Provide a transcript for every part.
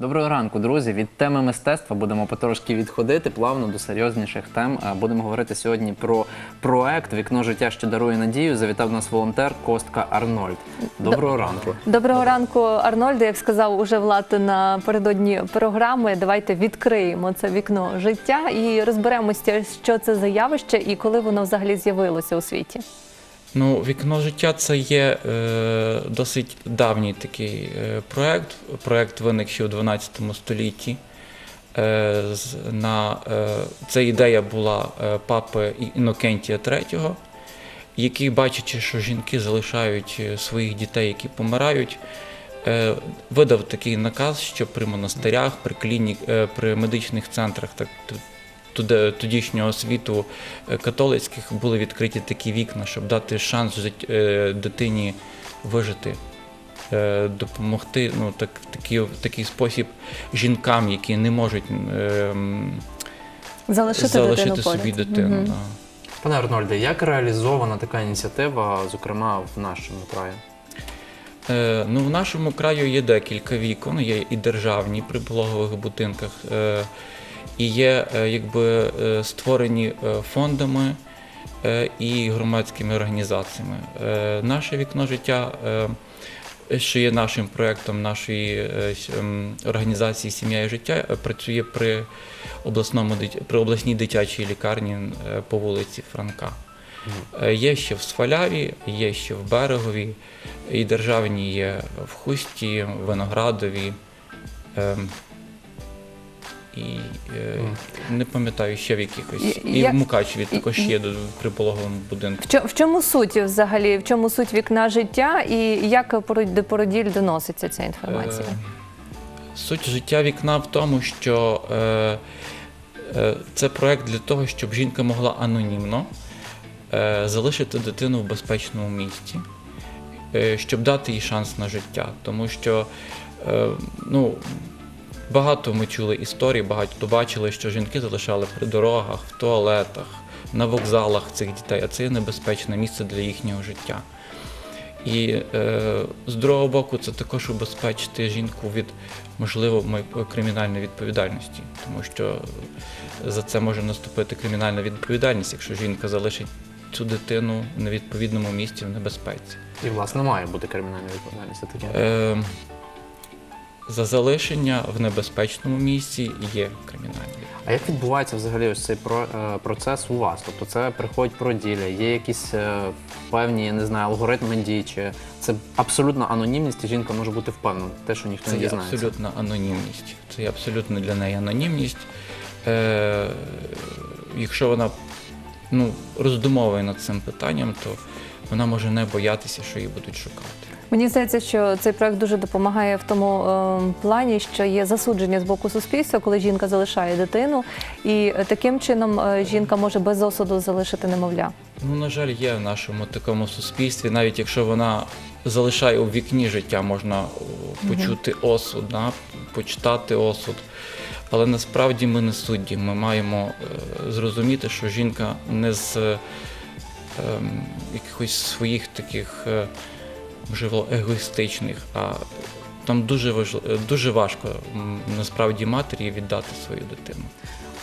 Доброго ранку, друзі. Від теми мистецтва будемо потрошки відходити плавно до серйозніших тем. Будемо говорити сьогодні про проект Вікно життя, що дарує надію. Завітав нас волонтер Костка Арнольд. Доброго ранку. Доброго ранку, Арнольде. Як сказав уже Влад напередодні програми, давайте відкриємо це вікно життя і розберемося, що це за явище і коли воно взагалі з'явилося у світі. Ну, вікно життя це є е, досить давній такий е, проект. Проект виник ще у 12 столітті. Е, на, е, ця ідея була е, папи Інокентія III, який, бачачи, що жінки залишають е, своїх дітей, які помирають, е, видав такий наказ, що при монастирях, при, клінік, е, при медичних центрах, так тодішнього світу е, католицьких були відкриті такі вікна, щоб дати шанс е, дитині вижити, е, допомогти ну, так, такий, такий спосіб жінкам, які не можуть е, Залишити, залишити дитину собі поряд. дитину. Да. Пане Арнольде, як реалізована така ініціатива, зокрема в нашому краї? Е, ну, в нашому краю є декілька вікон, є і державні при пологових будинках, е, і є е, якби е, створені е, фондами і громадськими організаціями. Наше вікно життя, що є нашим проєктом нашої ем, організації Сім'я і життя, працює при обласному при обласній дитячій лікарні по вулиці Франка. Є ще в Сваляві, є ще в Берегові, і державні є в Хусті, в Виноградові. І е, не пам'ятаю ще в якихось. І- І як- в Мукачеві також є до- при пологовому будинку. В чо- В чому суть взагалі? В чому суть вікна життя і як до породіль доноситься ця інформація? Е, Суть життя вікна в тому, що е, е, це проект для того, щоб жінка могла анонімно е, залишити дитину в безпечному місці, е, щоб дати їй шанс на життя. Тому що е, ну, багато ми чули історій, багато бачили, що жінки залишали при дорогах, в туалетах, на вокзалах цих дітей, а це є небезпечне місце для їхнього життя. І е, з другого боку, це також убезпечити жінку від можливо кримінальної відповідальності, тому що за це може наступити кримінальна відповідальність, якщо жінка залишить цю дитину в невідповідному місці в небезпеці. І, власне, має бути кримінальна відповідальність. Таке. Е, за залишення в небезпечному місці є відповідальність. А як відбувається взагалі ось цей про, е, процес у вас? Тобто це приходять породілля, є якісь е, певні, я не знаю, алгоритми дій, чи це абсолютно анонімність, і жінка може бути впевнена те, що ніхто Це не є дізнається. абсолютна анонімність. Це є абсолютно для неї анонімність. Е, якщо вона ну, роздумовує над цим питанням, то вона може не боятися, що її будуть шукати. Мені здається, що цей проект дуже допомагає в тому е, плані, що є засудження з боку суспільства, коли жінка залишає дитину, і е, таким чином е, жінка може без осуду залишити немовля. Ну, на жаль, є в нашому такому суспільстві, навіть якщо вона залишає у вікні життя, можна почути осуд, да, почитати осуд. Але насправді ми не судді. Ми маємо е, зрозуміти, що жінка не з е, ем, якихось своїх таких, е, можливо, егоїстичних, а там дуже важливо, дуже важко насправді матері віддати свою дитину.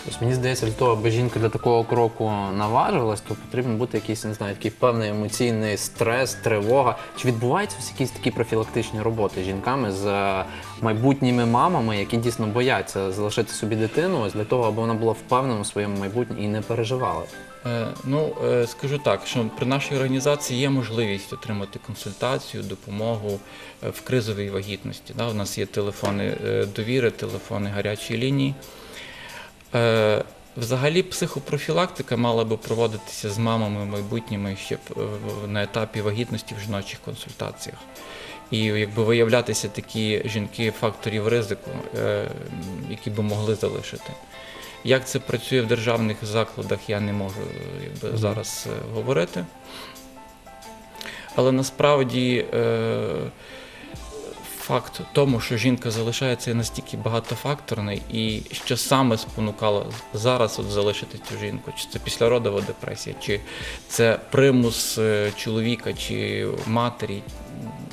Ось мені здається, для того, аби жінка для такого кроку наважилась, то потрібен бути якийсь, не знаю, такий певний емоційний стрес, тривога. Чи відбуваються ось якісь такі профілактичні роботи з жінками з е, майбутніми мамами, які дійсно бояться залишити собі дитину, ось для того, аби вона була впевнена у своєму майбутньому і не переживала? Е, Ну, е, скажу так, що при нашій організації є можливість отримати консультацію, допомогу в кризовій вагітності. У нас є телефони довіри, телефони гарячої лінії. Е, Взагалі, психопрофілактика мала би проводитися з мамами майбутніми ще на етапі вагітності в жіночих консультаціях. І якби виявлятися такі жінки факторів ризику, е, які би могли залишити. Як це працює в державних закладах, я не можу якби, зараз е, говорити. Але насправді е, факт тому, що жінка залишається настільки багатофакторний, і що саме спонукало зараз от залишити цю жінку, чи це післяродова депресія, чи це примус е, чоловіка чи матері,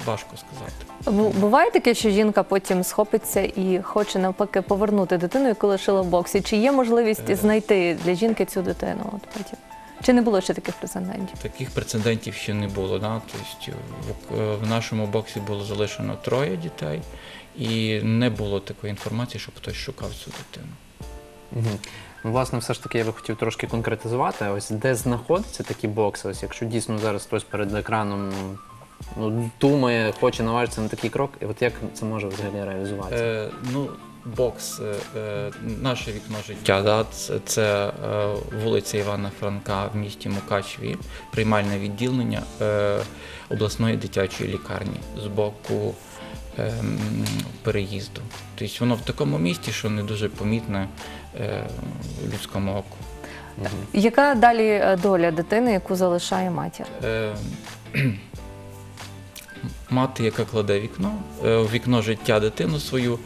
важко сказати. Буває таке, що жінка потім схопиться і хоче навпаки повернути дитину, яку лишила в боксі. Чи є можливість Е. знайти для жінки цю дитину? От потім? Чи не було ще таких прецедентів? Таких прецедентів ще не було. Да? Тобто в, в нашому боксі було залишено троє дітей, і не було такої інформації, щоб хтось шукав цю дитину. Угу. Ну, власне, все ж таки я би хотів трошки конкретизувати. Ось де знаходяться такі бокси? Ось якщо дійсно зараз хтось перед екраном ну, думає, хоче наважитися на такий крок, і от як це може взагалі реалізуватися? Е, ну, бокс, наше вікно життя, да, це, це е, вулиця Івана Франка в місті Мукачеві, приймальне відділення е, обласної дитячої лікарні з боку е, переїзду. Тобто воно в такому місті, що не дуже помітне е, людському оку. Яка далі доля дитини, яку залишає матір? Е, мати, яка кладе вікно, в вікно життя дитину свою,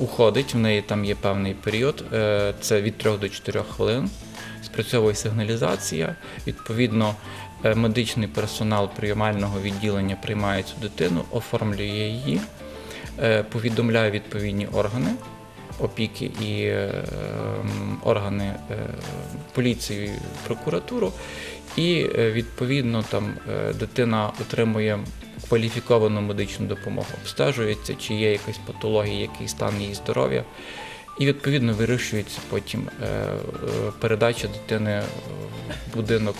уходить, в неї там є певний період, е, це від 3 до 4 хвилин. Спрацьовує сигналізація. Відповідно, е, медичний персонал приймального відділення приймає цю дитину, оформлює її, е, повідомляє відповідні органи опіки і е, органи е, поліцію, і прокуратуру, і е, відповідно там е, дитина отримує кваліфіковану медичну допомогу, обстежується, чи є якась патологія, який стан її здоров'я. І відповідно вирішується потім передача дитини в будинок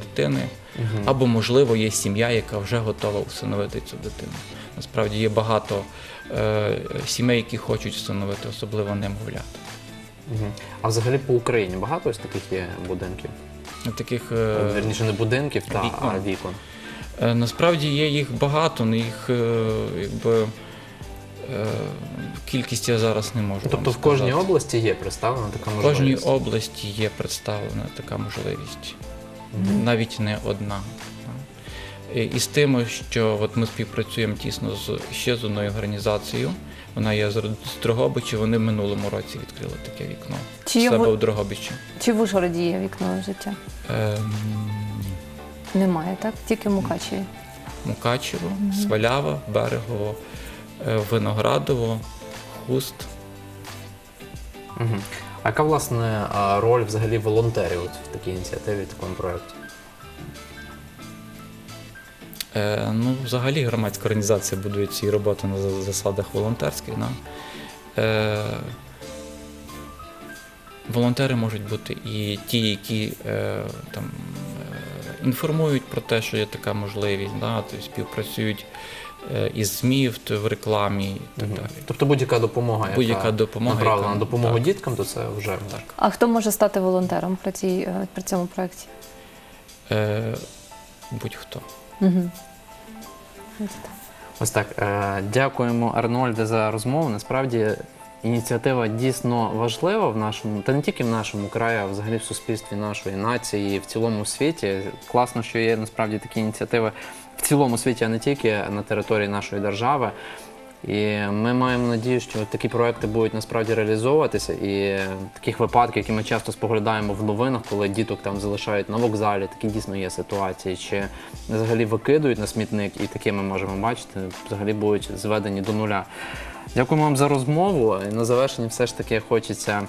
дитини, Мгм. або, можливо, є сім'я, яка вже готова усиновити цю дитину. Насправді є багато е, сімей, які хочуть встановити, особливо немовлят. Мгм. А взагалі по Україні багато ось таких є будинків? Таких е, Вірніше, не будинків, та, вікон. а вікон. е, насправді є їх багато, але їх е, якби. е, Кількість я зараз не можу. Тобто вам в кожній області є представлена така в можливість? кожній області є представлена така можливість. Навіть не одна. І і з тим, що от ми співпрацюємо тісно з ще з одною організацією. Вона є з Ро- з Дрогобичі. Вони в минулому році відкрили таке вікно. Чи себе в Дрогобичі. Чи в Ужгороді є вікно життя? Ем, ні. Немає, так? Тільки в Мукачеві. Мукачево, Свалява, Берегово, е, Виноградово, Хуст. Мгм. А яка власне роль взагалі волонтерів от в такій ініціативі, в такому проєкті? Е, ну, взагалі громадська організація будує ці роботи на засадах волонтерських. Да? Е, волонтери можуть бути і ті, які е, там, е, інформують про те, що є така можливість, да? тобто співпрацюють із ЗМІ в, рекламі і так далі. Тобто будь-яка допомога, яка Будь-яка допомога, направлена яка- на допомогу так. діткам, то це вже так. А хто може стати волонтером при, цій, е, при цьому проєкті? Е, будь-хто. Угу. Ось так. Е, дякуємо Арнольде за розмову. Насправді ініціатива дійсно важлива в нашому, та не тільки в нашому краї, а взагалі в суспільстві нашої нації, в цілому світі. Класно, що є насправді такі ініціативи цілому світі, а не тільки на території нашої держави. І ми маємо надію, що такі проекти будуть насправді реалізовуватися. І таких випадків, які ми часто споглядаємо в новинах, коли діток там залишають на вокзалі, такі дійсно є ситуації, чи взагалі викидують на смітник, і таке ми можемо бачити, взагалі будуть зведені до нуля. Дякуємо вам за розмову. І на завершення все ж таки хочеться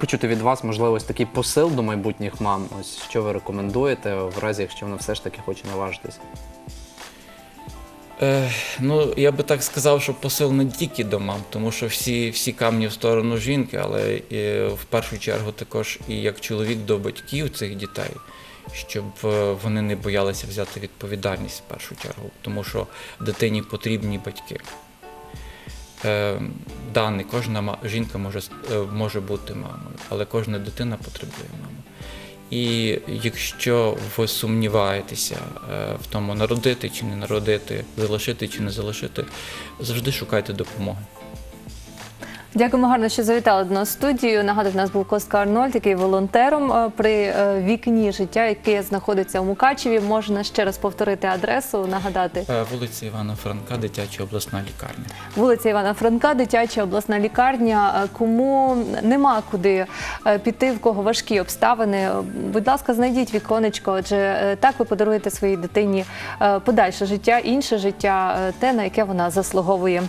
почути від вас, можливо, ось такий посил до майбутніх мам. Ось що ви рекомендуєте, в разі, якщо вона все ж таки хоче наважитися. Е, ну, я би так сказав, що посил не тільки до мам, тому що всі, всі камні в сторону жінки, але і, в першу чергу також і як чоловік до батьків цих дітей, щоб е, вони не боялися взяти відповідальність в першу чергу, тому що дитині потрібні батьки. Е, да, не кожна жінка може, е, може бути мамою, але кожна дитина потребує маму. І якщо ви сумніваєтеся е, в тому, народити чи не народити, залишити чи не залишити, завжди шукайте допомоги. Дякуємо гарно, що завітали до нас в студію. Нагадую, в нас був Костка Арнольд, який волонтером е, при е, вікні життя, яке знаходиться у Мукачеві. Можна ще раз повторити адресу, нагадати. Е, Вулиця Івана Франка, дитяча обласна лікарня. Вулиця Івана Франка, дитяча обласна лікарня. Кому нема куди піти, в кого важкі обставини, будь ласка, знайдіть віконечко, адже так ви подаруєте своїй дитині подальше життя, інше життя, те, на яке вона заслуговує.